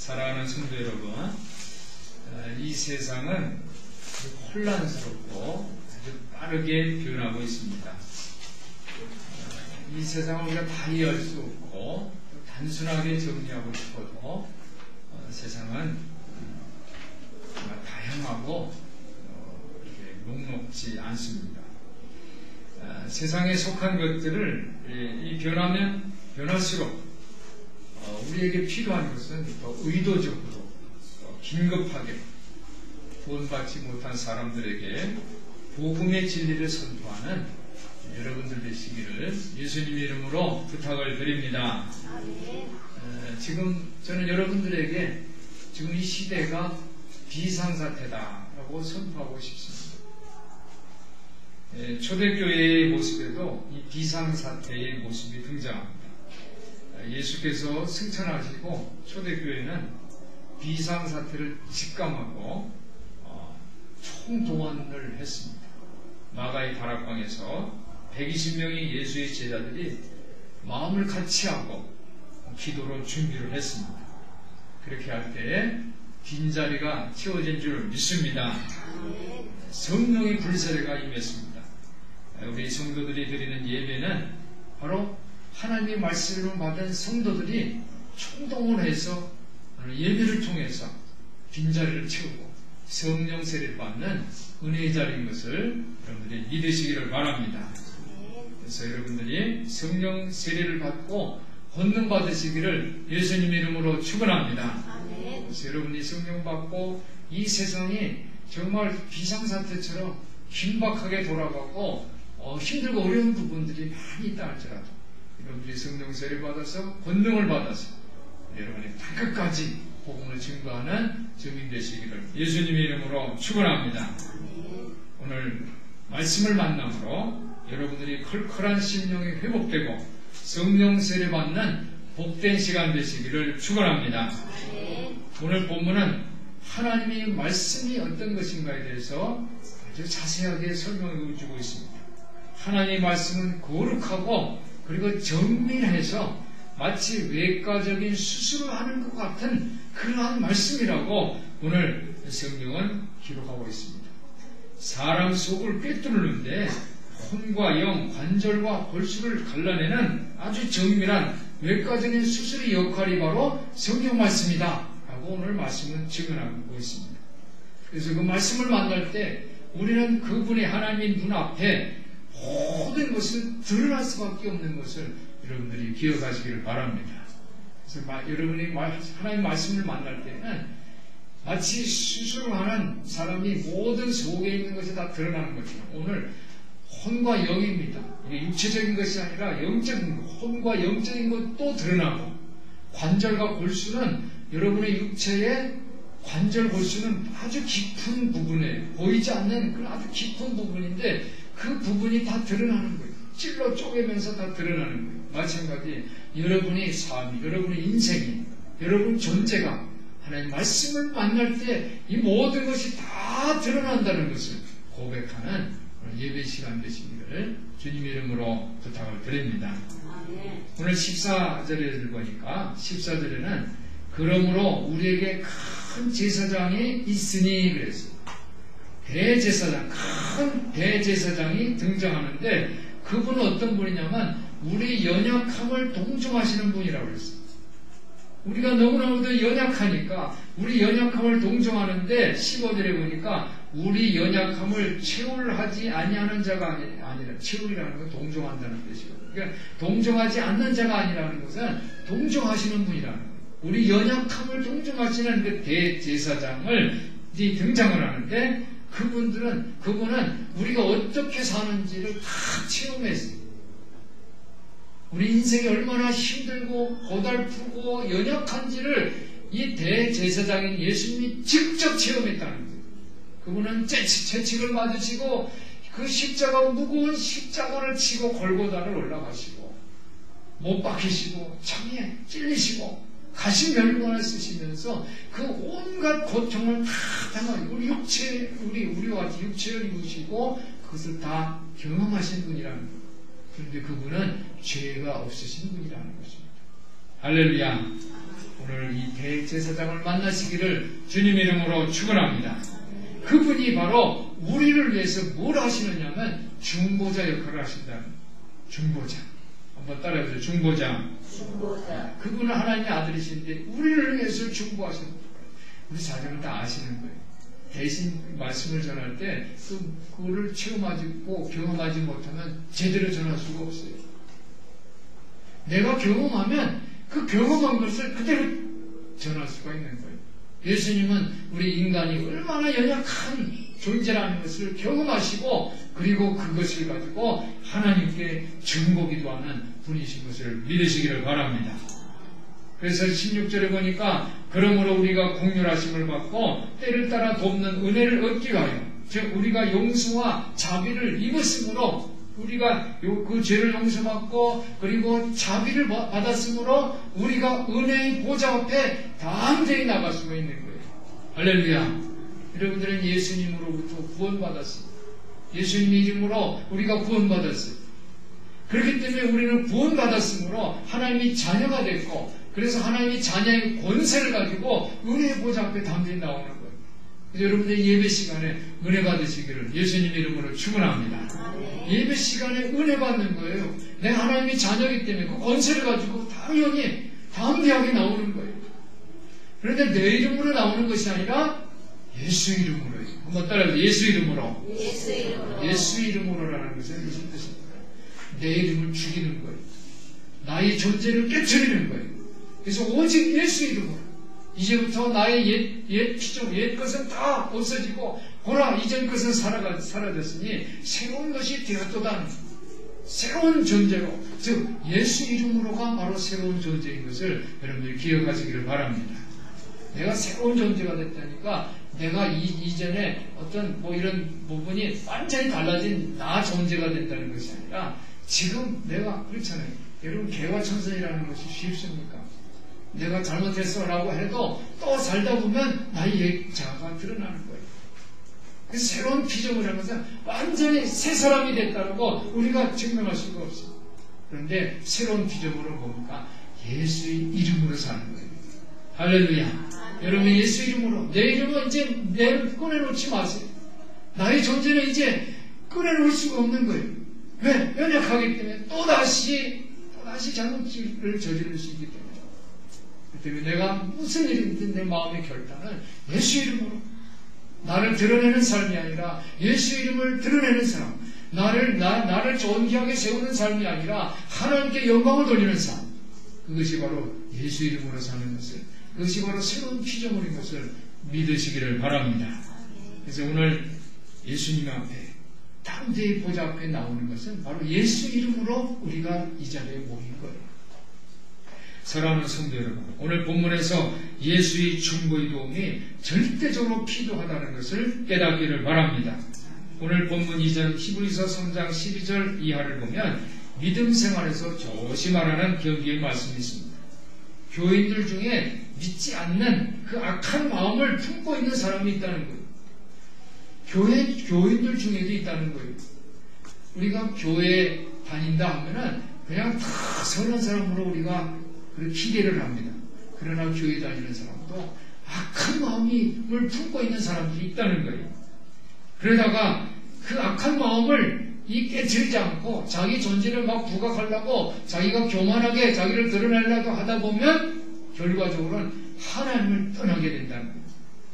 사랑하는 성도 여러분, 어, 이 세상은 아주 혼란스럽고 아주 빠르게 변하고 있습니다. 어, 이 세상을 우리가 다 이해할 수 없고 단순하게 정리하고 싶어도 어, 세상은 정말 다양하고 어, 녹록지 않습니다. 어, 세상에 속한 것들을 이, 이 변하면 변할수록 어, 우리에게 필요한 것은 더 의도적으로 어, 긴급하게 구원받지 못한 사람들에게 복음의 진리를 선포하는 여러분들 되시기를 예수님 이름으로 부탁을 드립니다. 어, 지금 저는 여러분들에게 지금 이 시대가 비상사태다라고 선포하고 싶습니다. 예, 초대교회의 모습에도 이 비상사태의 모습이 등장합니다. 예수께서 승천하시고 초대교회는 비상사태를 직감하고 어, 총동원을 했습니다. 마가의 다락방에서 120명의 예수의 제자들이 마음을 같이 하고 기도로 준비를 했습니다. 그렇게 할때 빈자리가 채워진 줄 믿습니다. 성령의 불세례가 임했습니다. 우리 성도들이 드리는 예배는 바로 하나님의 말씀을 받은 성도들이 총동원해서 예배를 통해서 빈자리를 채우고 성령 세례를 받는 은혜의 자리인 것을 여러분들이 믿으시기를 바랍니다. 그래서 여러분들이 성령 세례를 받고 권능 받으시기를 예수님 이름으로 축원합니다. 그래서 여러분이 성령 받고 이 세상이 정말 비상사태처럼 긴박하게 돌아가고 어, 힘들고 어려운 부분들이 많이 있다 할지라도 여러분들이 성령 세례 받아서 권능을 받아서 여러분이 땅끝까지 복음을 증거하는 증인 되시기를 예수님의 이름으로 축원합니다. 오늘 말씀을 만남으로 여러분들이 컬컬한 심령이 회복되고 성령 세례 받는 복된 시간 되시기를 축원합니다. 오늘 본문은 하나님의 말씀이 어떤 것인가에 대해서 아주 자세하게 설명해 주고 있습니다. 하나님의 말씀은 거룩하고 그리고 정밀해서 마치 외과적인 수술을 하는 것 같은 그러한 말씀이라고 오늘 성경은 기록하고 있습니다. 사람 속을 꿰뚫는데 혼과 영, 관절과 골수를 갈라내는 아주 정밀한 외과적인 수술의 역할이 바로 성경 말씀이다. 라고 오늘 말씀은 증언하고 있습니다. 그래서 그 말씀을 만날 때 우리는 그분의 하나님의 눈 앞에 모든 것을 드러날 수밖에 없는 것을 여러분들이 기억하시기를 바랍니다. 그래서 여러분이 하나님 말씀을 만날 때는 마치 수술을 하는 사람이 모든 속에 있는 것이 다 드러나는 것처럼 오늘 혼과 영입니다. 이게 육체적인 것이 아니라 영적인 것, 혼과 영적인 것도 드러나고 관절과 골수는 여러분의 육체의 관절 골수는 아주 깊은 부분에 보이지 않는 그 아주 깊은 부분인데 그 부분이 다 드러나는 거예요. 찔러 쪼개면서 다 드러나는 거예요. 마찬가지 여러분의 삶이, 여러분의 인생이, 여러분 존재가 하나님 말씀을 만날 때 이 모든 것이 다 드러난다는 것을 고백하는 예배 시간 되시기를 주님 이름으로 부탁을 드립니다. 오늘 14절에 보니까 14절에는 그러므로 우리에게 큰 제사장이 있으니 그랬어요. 대제사장, 큰 대제사장이 등장하는데 그분은 어떤 분이냐면 우리 연약함을 동정하시는 분이라고 그랬어요. 우리가 너무나도 연약하니까 우리 연약함을 동정하는데 15절에 보니까 우리 연약함을 채울하지 아니하는 자가 아니라 채울이라는 건 동정한다는 뜻이고 그러니까 동정하지 않는 자가 아니라는 것은 동정하시는 분이라는 거예요. 우리 연약함을 동정하시는 그 대제사장을 등장을 하는데 그분들은 그분은 우리가 어떻게 사는지를 다 체험했어요. 우리 인생이 얼마나 힘들고 고달프고 연약한지를 이 대제사장인 예수님이 직접 체험했다는 거예요. 그분은 채찍을 맞으시고 그 십자가 무거운 십자가를 치고 골고다를 올라가시고 못 박히시고 창에 찔리시고 가신 멸관을 쓰시면서 그 온갖 고통을 다 당하고 우리 육체 우리 우리와 같이 육체를 입으시고 그것을 다 경험하신 분이라는 거예요. 그런데 그분은 죄가 없으신 분이라는 것입니다. 할렐루야. 오늘 이 대제사장을 만나시기를 주님 이름으로 축원합니다. 그분이 바로 우리를 위해서 뭘 하시느냐면 중보자 역할을 하신다. 중보자. 한번 따라해보세요. 중보자. 중보자. 그분은 하나님의 아들이신데 우리를 위해서 중보하시는 거예요. 우리 자녀는 다 아시는 거예요. 대신 말씀을 전할 때 그, 그거를 체험하고 경험하지 못하면 제대로 전할 수가 없어요. 내가 경험하면 그 경험한 것을 그대로 전할 수가 있는 거예요. 예수님은 우리 인간이 얼마나 연약한 존재라는 것을 경험하시고 그리고 그것을 가지고 하나님께 증거기도 하는 분이신 것을 믿으시기를 바랍니다. 그래서 16절에 보니까 그러므로 우리가 공률하심을 받고 때를 따라 돕는 은혜를 얻기 위하여 즉 우리가 용서와 자비를 입었으므로 우리가 그 죄를 용서받고 그리고 자비를 받았으므로 우리가 은혜의 보좌 앞에 담대히 나갈 수가 있는 거예요. 할렐루야. 여러분들은 예수님으로부터 구원받았습니다. 예수님의 이름으로 우리가 구원받았어요. 그렇기 때문에 우리는 구원받았으므로 하나님이 자녀가 됐고 그래서 하나님이 자녀의 권세를 가지고 은혜의 보좌 앞에 담대히 나오는 거예요. 여러분들 예배 시간에 은혜 받으시기를 예수님 이름으로 축원합니다. 예배 시간에 은혜 받는 거예요. 내가 하나님의 자녀이기 때문에 그 권세를 가지고 당연히 담대하게 나오는 거예요. 그런데 내 이름으로 나오는 것이 아니라 예수 이름으로요. 한번 따라해보세요. 예수 이름으로. 예수 이름으로. 예수 이름으로라는 것은 무슨 뜻입니까? 내 이름을 죽이는 거예요. 나의 존재를 깨뜨리는 거예요. 그래서 오직 예수 이름으로. 이제부터 나의 옛, 옛 피조, 옛 것은 다 없어지고, 보라, 이전 것은 사라가, 사라졌으니, 새로운 것이 되었도다. 새로운 존재로, 즉, 예수 이름으로가 바로 새로운 존재인 것을 여러분들이 기억하시기를 바랍니다. 내가 새로운 존재가 됐다니까, 내가 이, 이전에 어떤 뭐 이런 부분이 완전히 달라진 나 존재가 된다는 것이 아니라, 지금 내가, 그렇잖아요. 여러분, 개화천선이라는 것이 쉽습니까? 내가 잘못했어 라고 해도 또 살다 보면 나의 자아가 드러나는 거예요. 그래서 새로운 피조물이라는 것은 완전히 새 사람이 됐다고 우리가 증명할 수가 없어요. 그런데 새로운 피조물을 보니까 예수의 이름으로 사는 거예요. 할렐루야. 여러분 예수 이름으로 내 이름은 이제 내 꺼내놓지 마세요. 나의 존재는 이제 꺼내놓을 수가 없는 거예요. 왜? 연약하기 때문에 또다시 또다시 잘못을 저지를 수 있기 때문에 때문에 내가 무슨 일이든 내 마음의 결단은 예수 이름으로 나를 드러내는 삶이 아니라 예수 이름을 드러내는 사람 나를 나, 나를 존귀하게 세우는 삶이 아니라 하나님께 영광을 돌리는 삶 그것이 바로 예수 이름으로 사는 것을 그것이 바로 새로운 피조물인 것을 믿으시기를 바랍니다. 그래서 오늘 예수님 앞에 담대히 보좌 앞에 나오는 것은 바로 예수 이름으로 우리가 이 자리에 모인 거예요. 사랑하는 성도 여러분, 오늘 본문에서 예수의 중보의 도움이 절대적으로 필요하다는 것을 깨닫기를 바랍니다. 오늘 본문 2절 히브리서 3장 12절 이하를 보면 믿음 생활에서 조심하라는 경기의 말씀이 있습니다. 교인들 중에 믿지 않는 그 악한 마음을 품고 있는 사람이 있다는 거예요. 교회, 교인들 중에도 있다는 거예요. 우리가 교회 다닌다 하면은 그냥 다 선한 사람으로 우리가 기대를 합니다. 그러나 교회 다니는 사람도 악한 마음을 품고 있는 사람들이 있다는 거예요. 그러다가 그 악한 마음을 이 깨뜨리지 않고 자기 존재를 막 부각하려고 자기가 교만하게 자기를 드러내려고 하다 보면 결과적으로는 하나님을 떠나게 된다는 거예요.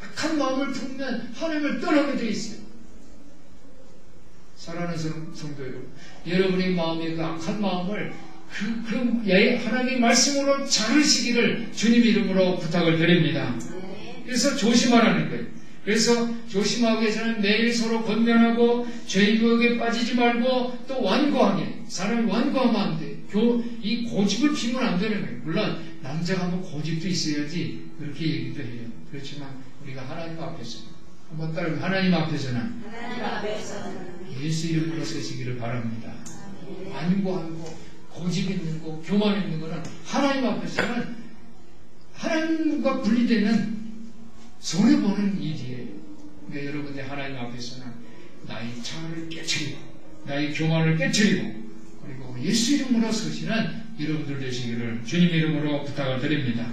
악한 마음을 품면 하나님을 떠나게 돼 있어요. 사랑하는 성도 여러분, 여러분의 마음에 그 악한 마음을 그, 그 예, 하나님의 말씀으로 자르시기를 주님 이름으로 부탁을 드립니다. 그래서 조심하라는 거예요. 그래서 조심하기 위해서는 매일 서로 건면하고 죄의 유혹에 빠지지 말고 또 완고하게 사람이 완고하면 안 돼. 교, 이 고집을 피면 안 되는 거예요. 물론 남자가 하면 고집도 있어야지 그렇게 얘기도 해요. 그렇지만 우리가 하나님 앞에서 한번 앞에서는 하나님 앞에서는 예수 이름으로 서시기를 바랍니다. 완고하고 고집 있는 거, 교만 있는 거는 하나님 앞에서는 하나님과 분리되는 손해보는 일이에요. 그러니까 여러분들 하나님 앞에서는 나의 차를 깨뜨리고, 나의 교만을 깨뜨리고, 그리고 예수 이름으로 서시는 여러분들 되시기를 주님 이름으로 부탁을 드립니다.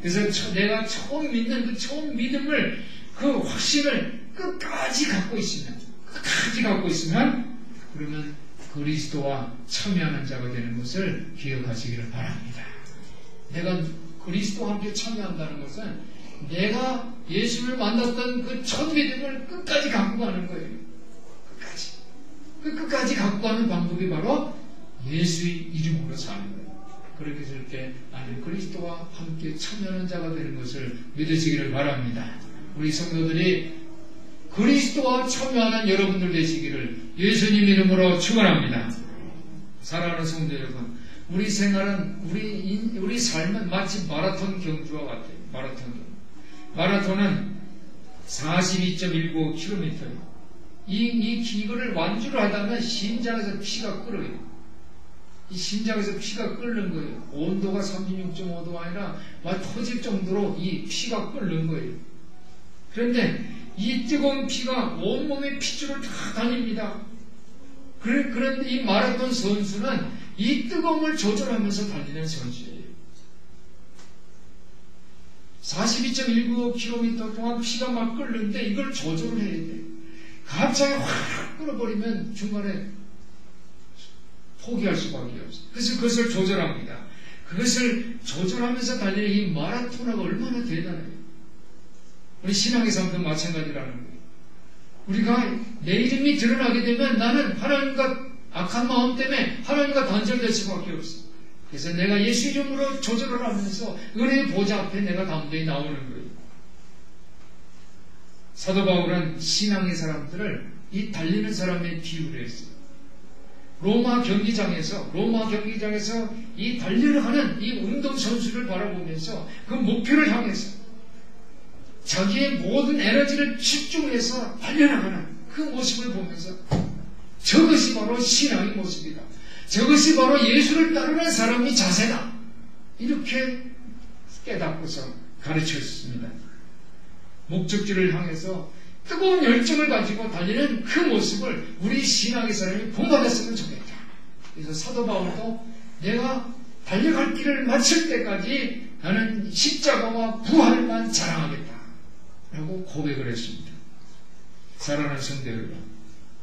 그래서 처- 내가 처음 믿는 그 처음 믿음을 그 확신을 끝까지 갖고 있으면 끝까지 갖고 있으면 그러면 그리스도와 참여하는 자가 되는 것을 기억하시기를 바랍니다. 내가 그리스도와 함께 참여한다는 것은 내가 예수를 만났던 그 첫 믿음을 끝까지 갖고 가는 거예요. 끝까지. 그 끝까지 갖고 가는 방법이 바로 예수의 이름으로 사는 거예요. 그렇게 이렇게 나는 그리스도와 함께 참여하는 자가 되는 것을 믿으시기를 바랍니다. 우리 성도들이 그리스도와 참여하는 여러분들 되시기를 예수님 이름으로 축원합니다. 사랑하는 성도 여러분, 우리 생활은 우리 인- 우리 삶은 마치 마라톤 경주와 같아요. 마라톤 경주. 마라톤은 42.19km예요. 이, 이 이거를 완주를 하다면 심장에서 피가 끓어요. 이 심장에서 피가 끓는 거예요. 온도가 36.5도가 아니라 막 터질 정도로 이 피가 끓는 거예요. 그런데 이 뜨거운 피가 온몸의 핏줄을 다 다닙니다. 그런데 이 마라톤 선수는 이 뜨거움을 조절하면서 달리는 선수예요. 42.19km 동안 피가 막 끓는데 이걸 조절을 해야 돼. 갑자기 확 끓어버리면 중간에 포기할 수밖에 없어요. 그래서 그것을 조절합니다. 그것을 조절하면서 달리는 이 마라토너가 얼마나 대단해요. 우리 신앙의 삶도 마찬가지라는 거예요. 우리가 내 이름이 드러나게 되면 나는 하나님과 악한 마음 때문에 하나님과 단절될 수밖에 없어. 그래서 내가 예수 이름으로 조절을 하면서 은혜의 보좌 앞에 내가 담대히 나오는 거예요. 사도 바울은 신앙의 사람들을 이 달리는 사람의 비유를 했어요. 로마 경기장에서 로마 경기장에서 이 달려가는 이 운동 선수를 바라보면서 그 목표를 향해서 자기의 모든 에너지를 집중해서 달려나가는 그 모습을 보면서 저것이 바로 신앙의 모습이다. 저것이 바로 예수를 따르는 사람의 자세다. 이렇게 깨닫고서 가르쳤습니다. 목적지를 향해서 뜨거운 열정을 가지고 달리는 그 모습을 우리 신앙의 사람이 본받았으면 좋겠다. 그래서 사도 바울도 내가 달려갈 길을 마칠 때까지 나는 십자가와 부활만 자랑하겠다. 라고 고백을 했습니다. 사랑하는 성도 여러분,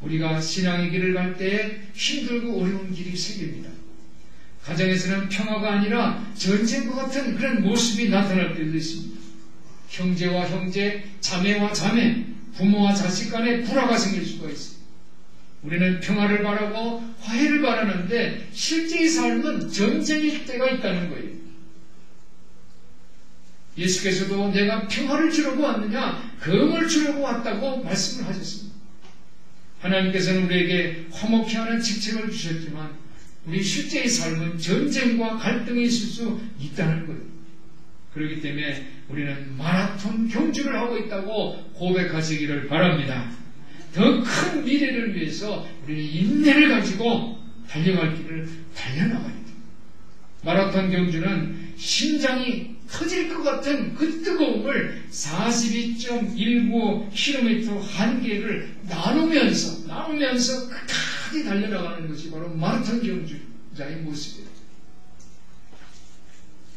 우리가 신앙의 길을 갈 때에 힘들고 어려운 길이 생깁니다. 가정에서는 평화가 아니라 전쟁과 같은 그런 모습이 나타날 때도 있습니다. 형제와 형제, 자매와 자매, 부모와 자식 간에 불화가 생길 수가 있습니다. 우리는 평화를 바라고 화해를 바라는데 실제의 삶은 전쟁일 때가 있다는 거예요. 예수께서도 내가 평화를 주려고 왔느냐, 금을 주려고 왔다고 말씀을 하셨습니다. 하나님께서는 우리에게 화목히 하는 직책을 주셨지만, 우리 실제의 삶은 전쟁과 갈등이 있을 수 있다는 거예요. 그렇기 때문에 우리는 마라톤 경주를 하고 있다고 고백하시기를 바랍니다. 더 큰 미래를 위해서 우리는 인내를 가지고 달려갈 길을 달려나가야 돼요. 마라톤 경주는 심장이 터질 것 같은 그 뜨거움을 42.19km 한 개를 나누면서 나누면서 끝까지 달려나가는 것이 바로 마라톤 경주자의 모습이에요.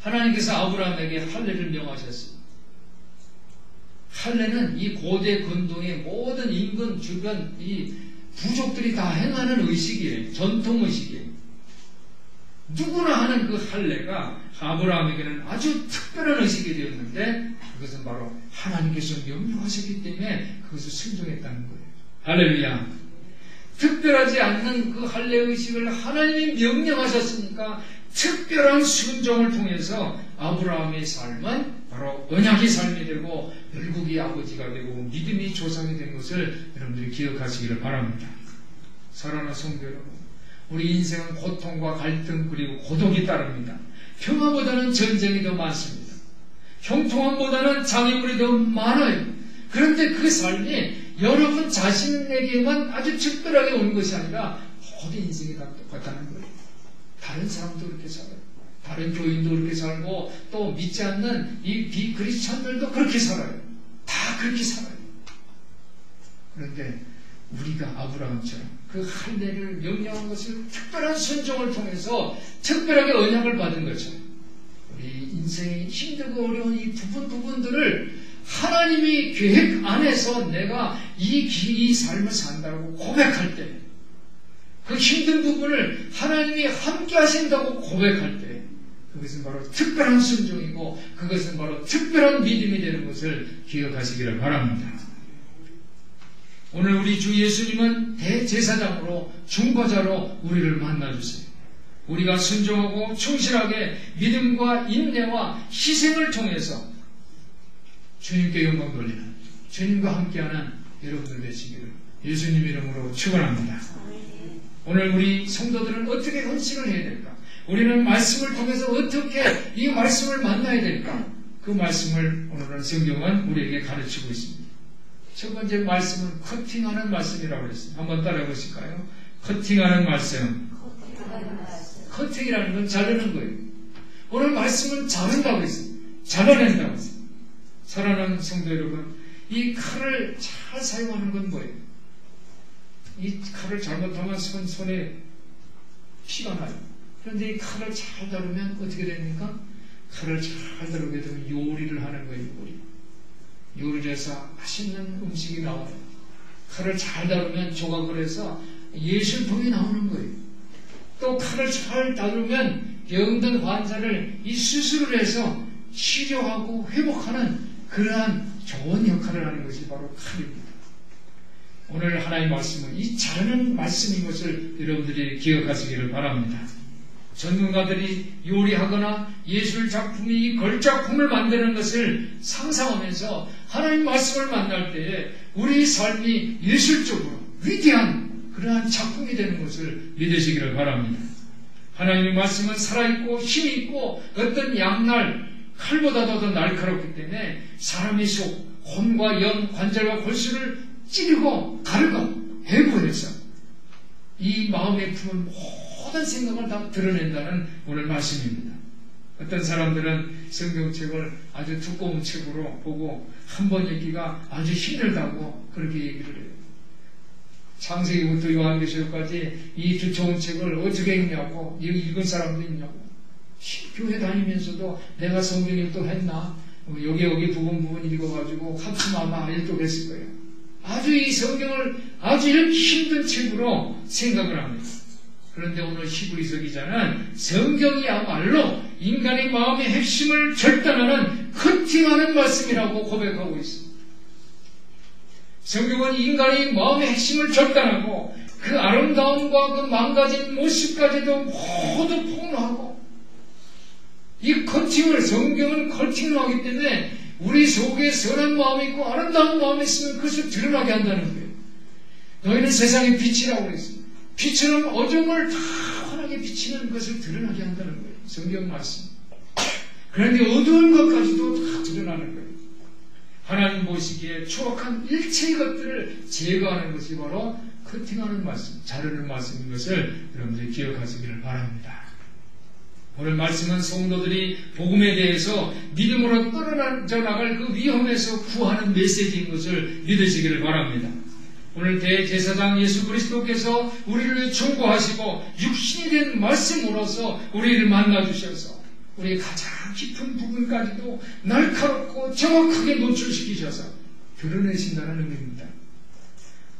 하나님께서 아브라함에게 할례를 명하셨습니다. 할례는 이 고대 근동의 모든 인근 주변 이 부족들이 다 행하는 의식이에요. 전통 의식이에요. 누구나 하는 그 할례가 아브라함에게는 아주 특별한 의식이 되었는데 그것은 바로 하나님께서 명령하셨기 때문에 그것을 순종했다는 거예요. 할렐루야. 특별하지 않는 그 할례 의식을 하나님이 명령하셨으니까 특별한 순종을 통해서 아브라함의 삶은 바로 언약의 삶이 되고 열국의 아버지가 되고 믿음의 조상이 된 것을 여러분들이 기억하시기를 바랍니다. 사랑하는 성도 여러분, 우리 인생은 고통과 갈등 그리고 고독이 따릅니다. 평화보다는 전쟁이 더 많습니다. 형통함보다는 장애물이 더 많아요. 그런데 그 삶이 여러분 자신에게만 아주 특별하게 오는 것이 아니라 모든 인생이 다 똑같다는 거예요. 다른 사람도 그렇게 살아요. 다른 교인도 그렇게 살고 또 믿지 않는 이 비크리스천들도 그렇게 살아요. 다 그렇게 살아요. 그런데 우리가 아브라함처럼 그 할례를 명령한 것을 특별한 순종을 통해서 특별하게 언약을 받은 것처럼 우리 인생의 힘들고 어려운 이 부분 부분들을 하나님이 계획 안에서 내가 이, 기- 이 삶을 산다고 고백할 때, 그 힘든 부분을 하나님이 함께 하신다고 고백할 때, 그것은 바로 특별한 순종이고, 그것은 바로 특별한 믿음이 되는 것을 기억하시기를 바랍니다. 오늘 우리 주 예수님은 대제사장으로 중보자로 우리를 만나주세요. 우리가 순종하고 충실하게 믿음과 인내와 희생을 통해서 주님께 영광 돌리는 주님과 함께하는 여러분들 되시기를 예수님 이름으로 축원합니다. 오늘 우리 성도들은 어떻게 헌신을 해야 될까? 우리는 말씀을 통해서 어떻게 이 말씀을 만나야 될까? 그 말씀을 오늘은 성경은 우리에게 가르치고 있습니다. 첫 번째 말씀은 커팅하는 말씀이라고 그랬어요. 한번 따라해 보실까요? 커팅하는 말씀. 커팅이라는 건 자르는 거예요. 오늘 말씀은 자른다고 했어요. 잘라낸다고 했어요. 사랑하는 성도 여러분, 이 칼을 잘 사용하는 건 뭐예요? 이 칼을 잘못하면 손, 손에 피가 나요. 그런데 이 칼을 잘 다루면 어떻게 됩니까? 칼을 잘 다루게 되면 요리를 하는 거예요, 요리. 요리를 해서 맛있는 음식이 나와요. 칼을 잘 다루면 조각을 해서 예술품이 나오는 거예요. 또 칼을 잘 다루면 병든 환자를 이 수술을 해서 치료하고 회복하는 그러한 좋은 역할을 하는 것이 바로 칼입니다. 오늘 하나의 말씀은 이 자르는 말씀인 것을 여러분들이 기억하시기를 바랍니다. 전문가들이 요리하거나 예술 작품이 이 걸작품을 만드는 것을 상상하면서 하나님 말씀을 만날 때에 우리 삶이 예술적으로 위대한 그러한 작품이 되는 것을 믿으시기를 바랍니다. 하나님의 말씀은 살아있고 힘이 있고 어떤 양날 칼보다도 더 날카롭기 때문에 사람의 속, 혼과 영, 관절과 골수를 찌르고 가르고 해부해서 이 마음에 품은 모든 생각을 다 드러낸다는 오늘 말씀입니다. 어떤 사람들은 성경책을 아주 두꺼운 책으로 보고 한 번 읽기가 아주 힘들다고 그렇게 얘기를 해요. 창세기부터 요한계시록까지 이 두꺼운 책을 어떻게 읽냐고 읽은 사람도 있냐고 교회 다니면서도 내가 성경 읽도 했나 어, 여기 여기 부분 부분 읽어가지고 한참 아마 읽도했을 거예요. 아주 이 성경을 아주 힘든 책으로 생각을 합니다. 그런데 오늘 히브리서 기자는 성경이야말로 인간의 마음의 핵심을 절단하는 커팅하는 말씀이라고 고백하고 있습니다. 성경은 인간의 마음의 핵심을 절단하고 그 아름다움과 그 망가진 모습까지도 모두 폭로하고 이 커팅을 성경은 커팅을 하기 때문에 우리 속에 선한 마음이 있고 아름다운 마음이 있으면 그것을 드러나게 한다는 거예요. 너희는 세상의 빛이라고 그랬습니다. 빛처럼 어둠을 다 환하게 비치는 것을 드러나게 한다는 거예요. 성경 말씀. 그런데 어두운 것까지도 다 드러나는 거예요. 하나님 보시기에 추악한 일체의 것들을 제거하는 것이 바로 커팅하는 말씀, 자르는 말씀인 것을 여러분들이 기억하시기를 바랍니다. 오늘 말씀은 성도들이 복음에 대해서 믿음으로 떨어져 나갈 그 위험에서 구하는 메시지인 것을 믿으시기를 바랍니다. 오늘 대제사장 예수 그리스도께서 우리를 충고하시고 육신이 된 말씀으로서 우리를 만나 주셔서 우리의 가장 깊은 부분까지도 날카롭고 정확하게 노출시키셔서 드러내신다는 의미입니다.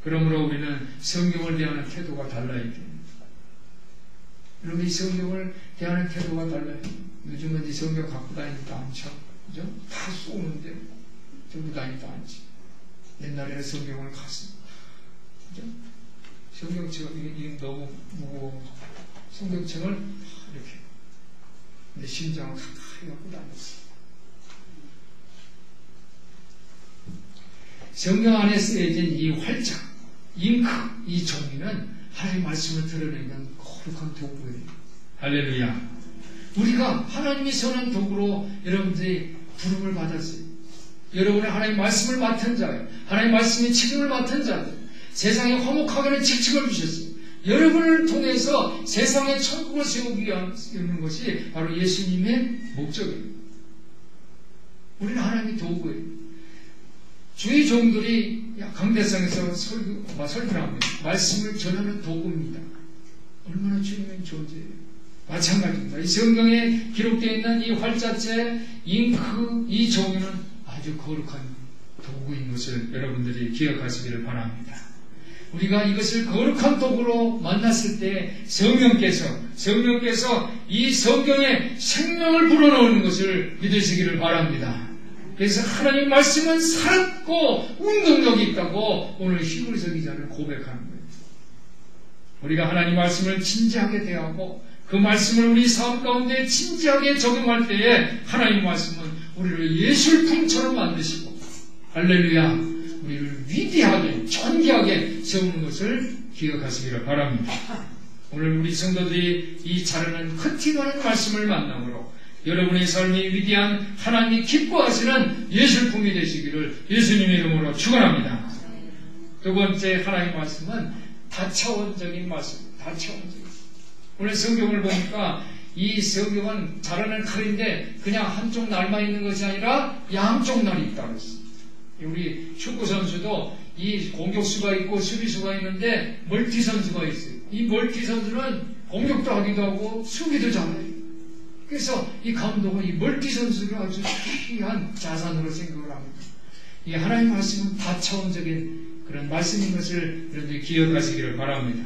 그러므로 우리는 성경을 대하는 태도가 달라야 됩니다. 여러분 이 성경을 대하는 태도가 달라요. 요즘은 이 성경 갖고 다니지도 않죠. 그죠? 다 쏘는데 들고 다니지도 않지. 옛날에는 성경을 갔습니다. 그죠? 성경책을 이게 너무 무거워. 성경책을 이렇게 내 심장을 가까이 갖고 다녔어. 성경 안에 쓰여진 이 활짝, 잉크, 이 종이는 하나님의 말씀을 드러내는 거룩한 도구예요. 할렐루야. 우리가 하나님이 선한 도구로 여러분들이 부름을 받았어요. 여러분의 하나님 말씀을 맡은 자예요. 하나님 말씀의 책임을 맡은 자들. 세상에 화목하게는 직책을 주셨어요. 여러분을 통해서 세상에 천국을 세우기 위한 것이 바로 예수님의 목적이에요. 우리는 하나님의 도구예요. 주의 종들이 강대상에서 설교, 설교를 합니다. 말씀을 전하는 도구입니다. 얼마나 주님의 존재예요. 마찬가지입니다. 이 성경에 기록되어 있는 이 활자체, 잉크, 이 종이는 아주 거룩한 도구인 것을 여러분들이 기억하시기를 바랍니다. 우리가 이것을 거룩한 도구로 만났을 때 성령께서 성령께서 이 성경에 생명을 불어넣는 것을 믿으시기를 바랍니다. 그래서 하나님 말씀은 살았고 운동력이 있다고 오늘 히브리서 기자는 고백하는 거예요. 우리가 하나님 말씀을 진지하게 대하고 그 말씀을 우리 삶 가운데 진지하게 적용할 때에 하나님 말씀은 우리를 예술품처럼 만드시고 할렐루야 우리를 위대하게 존귀하게 세우는 것을 기억하시기를 바랍니다. 오늘 우리 성도들이 이 자르는 흩튀가는 말씀을 만남으로 여러분의 삶이 위대한 하나님이 기뻐하시는 예술품이 되시기를 예수님의 이름으로 축원합니다. 두 번째 하나님 말씀은 다차원적인 말씀, 다차원적인. 오늘 성경을 보니까 이 성경은 자르는 칼인데 그냥 한쪽 날만 있는 것이 아니라 양쪽 날이 있다고 했습니다. 우리 축구 선수도 이 공격수가 있고 수비수가 있는데 멀티 선수가 있어요. 이 멀티 선수는 공격도 하기도 하고 수비도 잘해요. 그래서 이 감독은 이 멀티 선수를 아주 귀한 자산으로 생각을 합니다. 이 하나님 말씀은 다차원적인 그런 말씀인 것을 여러분들이 기억하시기를 바랍니다.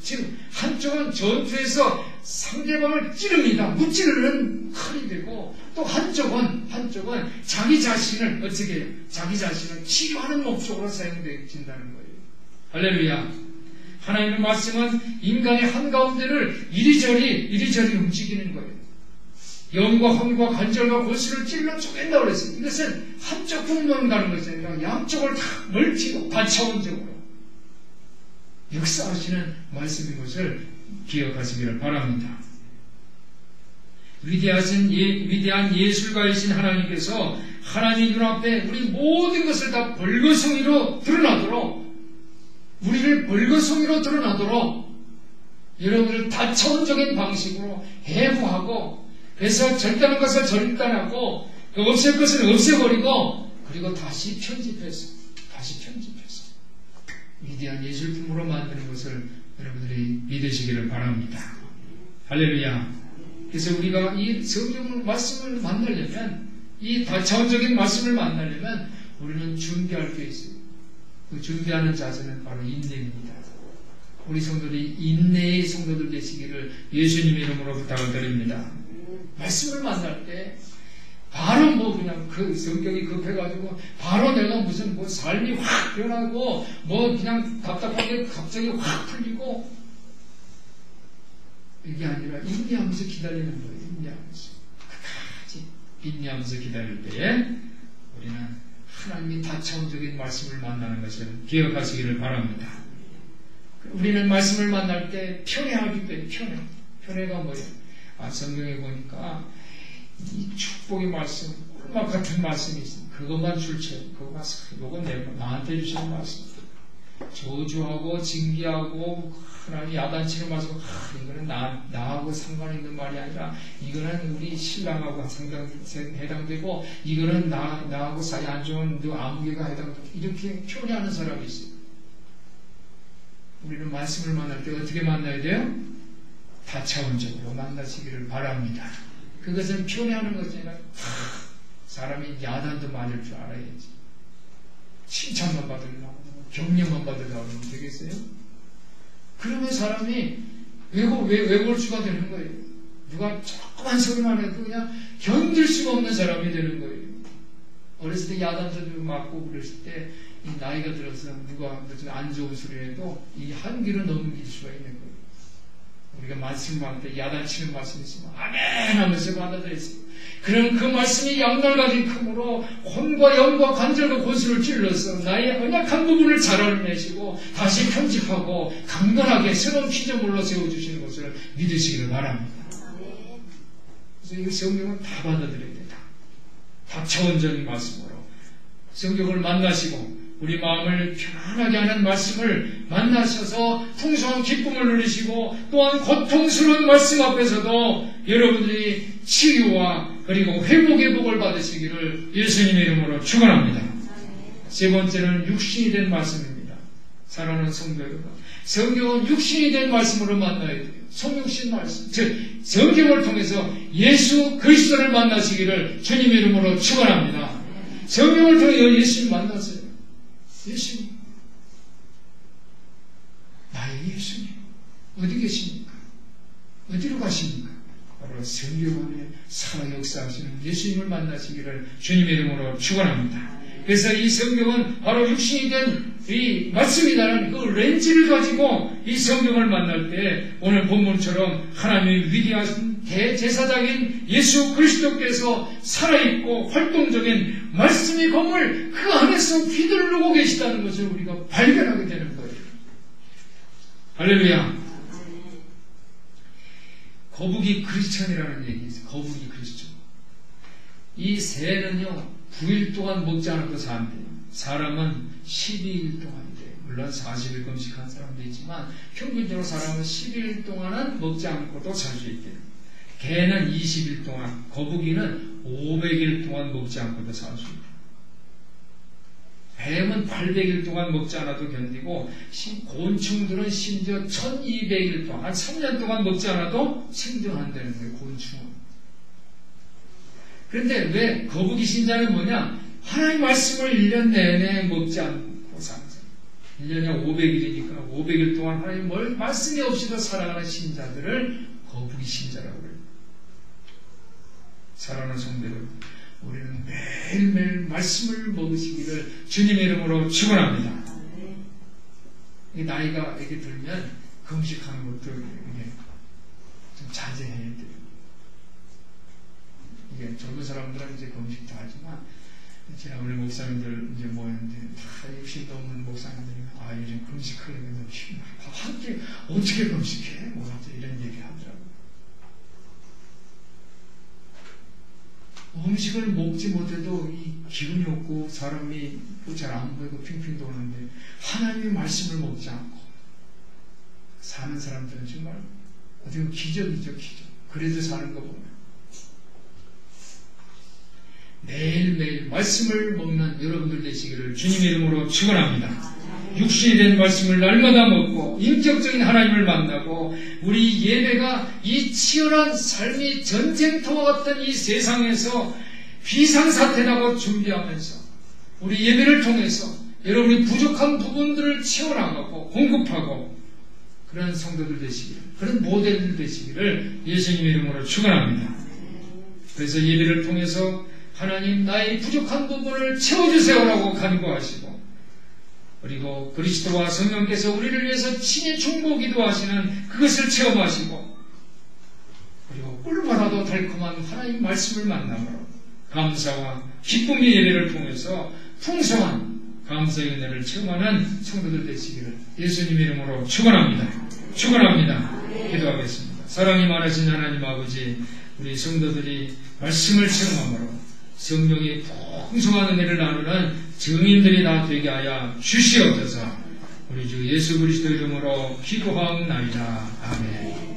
지금 한쪽은 전투에서 상대방을 찌릅니다. 무찌르는 칼이 되고 또 한쪽은 한쪽은 자기 자신을 어떻게? 자기 자신을 치료하는 목적으로 사용되어진다는 거예요. 할렐루야. 하나님의 말씀은 인간의 한가운데를 이리저리 이리저리 움직이는 거예요. 영과 혼과 관절과 골수를 찔러 쪼갠다 그랬어요. 이것은 한쪽 부분만 가는 것이 아니라 양쪽을 다 멀티고 다차원적으로 역사하시는 말씀인 것을 기억하시기를 바랍니다. 위대하신 예, 위대한 예술가이신 하나님께서 하나님 눈앞에 우리 모든 것을 다 벌거숭이로 드러나도록 우리를 벌거숭이로 드러나도록 여러분을 다차원적인 방식으로 해부하고 그래서 절단한 것을 절단하고 없앨 것을 없애버리고 그리고 다시 편집해서 다시 편집해서 위대한 예술품으로 만드는 것을 여러분들이 믿으시기를 바랍니다. 할렐루야. 그래서 우리가 이 성경 말씀을 만나려면 이 다차원적인 말씀을 만나려면 우리는 준비할 게 있어요. 그 준비하는 자세는 바로 인내입니다. 우리 성도들이 인내의 성도들 되시기를 예수님 이름으로 부탁을 드립니다. 말씀을 만날 때 바로 뭐 그냥 그 성격이 급해가지고 바로 내가 무슨 뭐 삶이 확 변하고 뭐 그냥 답답하게 갑자기 확 풀리고 이게 아니라 인내하면서 기다리는 거예요. 인내하면서 끝까지 인내하면서 기다릴 때에 우리는 하나님이 다차원적인 말씀을 만나는 것을 기억하시기를 바랍니다. 우리는 말씀을 만날 때 편애하기 때문에 편애. 편애가 뭐예요? 아, 성경에 보니까 이 축복의 말씀, 꿀맛 같은 말씀이 있습니다. 그것만 출처 그거만, 그건 내, 나한테 주시는 말씀. 저주하고, 징계하고, 하나님 야단치는 말씀, 아, 이거는 나, 나하고 상관 있는 말이 아니라, 이거는 우리 신랑하고 상당, 해당되고, 이거는 나, 나하고 사이 안 좋은 너 아무개가 해당되고, 이렇게 표현하는 사람이 있어요. 우리는 말씀을 만날 때 어떻게 만나야 돼요? 다차원적으로 만나시기를 바랍니다. 그것은 표현하는 것이 아니라 사람이 야단도 맞을 줄 알아야지. 칭찬만 받으려고 격려만 받으려고 하면 되겠어요? 그러면 사람이 왜고, 왜, 왜골수가 되는 거예요. 누가 조그만 소리만 해도 그냥 견딜 수가 없는 사람이 되는 거예요. 어렸을 때 야단도 맞고 그랬을 때 나이가 들어서 누가 안 좋은 소리 해도 이 한기를 넘길 수가 있는 거예요. 우리가 말씀 받을 때 야단치는 말씀이 있으면 아멘 하면서 받아들였어요. 그럼 그 말씀이 양날가진 크므로 혼과 영과 관절과 고수를 찔러서 나의 언약한 부분을 자라내시고 다시 편집하고 강건하게 새로운 피조물로 세워주시는 것을 믿으시기를 바랍니다. 그래서 이 성경은 다 받아들여야 된다. 다 차원적인 말씀으로 성경을 만나시고 우리 마음을 편안하게 하는 말씀을 만나셔서 풍성한 기쁨을 누리시고 또한 고통스러운 말씀 앞에서도 여러분들이 치유와 그리고 회복의 복을 받으시기를 예수님의 이름으로 축원합니다. 세 번째는 육신이 된 말씀입니다. 사랑하는 성도 여러분. 성경은 육신이 된 말씀으로 만나야 돼요. 성육신 말씀. 즉, 성경을 통해서 예수 그리스도를 만나시기를 주님 이름으로 축원합니다. 성경을 통해 예수님 만났어요. 예수님. 나의 예수님. 어디 계십니까? 어디로 가십니까? 바로 성경 안에 살아 역사하시는 예수님을 만나시기를 주님 이름으로 축원합니다. 그래서 이 성경은 바로 육신이 된 이 말씀이라는 그 렌즈를 가지고 이 성경을 만날 때 오늘 본문처럼 하나님의 위대하신 대제사장인 예수 그리스도께서 살아있고 활동적인 말씀의 검을 그 안에서 휘두르고 계시다는 것을 우리가 발견하게 되는 거예요. 할렐루야. 거북이 크리스천이라는 얘기 있어요. 거북이 크리스천. 이 새는요, 9일 동안 먹지 않고 산대요. 사람은 12일 동안이 돼요. 물론 40일 금식한 사람도 있지만 평균적으로 사람은 12일 동안은 먹지 않고도 살 수 있대요. 개는 20일 동안, 거북이는 500일 동안 먹지 않고도 살수 있대요. 뱀은 800일 동안 먹지 않아도 견디고 곤충들은 심지어 1200일 동안 한 3년 동안 먹지 않아도 생존한다는 거예요. 곤충은. 그런데 왜 거북이 신자는 뭐냐? 하나님 말씀을 1년 내내 먹지 않고 사는 1년에 500일이니까 500일 동안 하나님 뭘 말씀이 없이도 살아가는 신자들을 거북이 신자라고. 사랑하는 성도들, 우리는 매일매일 말씀을 먹으시기를 주님의 이름으로 축원합니다. 나이가 이렇게 들면 금식하는 것도 이게 좀 자제해야 돼요. 이게 젊은 사람들은 이제 금식도 하지만 제가 우리 목사님들 이제 모였는데 다 60 넘는 목사님들이 아 요즘 금식하려면 너무 힘들어. 함께 어떻게 금식해? 뭐 이런 얘기 하더라고요. 음식을 먹지 못해도 이 기운이 없고 사람이 잘안 보이고 핑핑 도는데 하나님의 말씀을 먹지 않고 사는 사람들은 정말 어떻게 보면 기적이죠 기적. 그래도 사는 거 보면 매일매일 말씀을 먹는 여러분들 되시기를 주님 이름으로 축원합니다. 육신이 된 말씀을 날마다 먹고 인격적인 하나님을 만나고 우리 예배가 이 치열한 삶이 전쟁터와 같은 이 세상에서 비상사태라고 준비하면서 우리 예배를 통해서 여러분이 부족한 부분들을 채워나가고 공급하고 그런 성도들 되시기를 그런 모델들 되시기를 예수님 이름으로 축원합니다. 그래서 예배를 통해서 하나님 나의 부족한 부분을 채워주세요라고 간구하시고 그리고 그리스도와 성령께서 우리를 위해서 친히 중보 기도 하시는 그것을 체험하시고 그리고 꿀보라도 달콤한 하나님 말씀을 만남으로 감사와 기쁨의 예배를 통해서 풍성한 감사의 은혜를 체험하는 성도들 되시기를 예수님 이름으로 축원합니다. 축원합니다. 기도하겠습니다. 사랑이 많으신 하나님 아버지 우리 성도들이 말씀을 체험함으로 성령의 풍성한 은혜를 나누는 증인들이 다 되게 하여 주시옵소서. 우리 주 예수 그리스도 이름으로 기도하옵나이다. 아멘.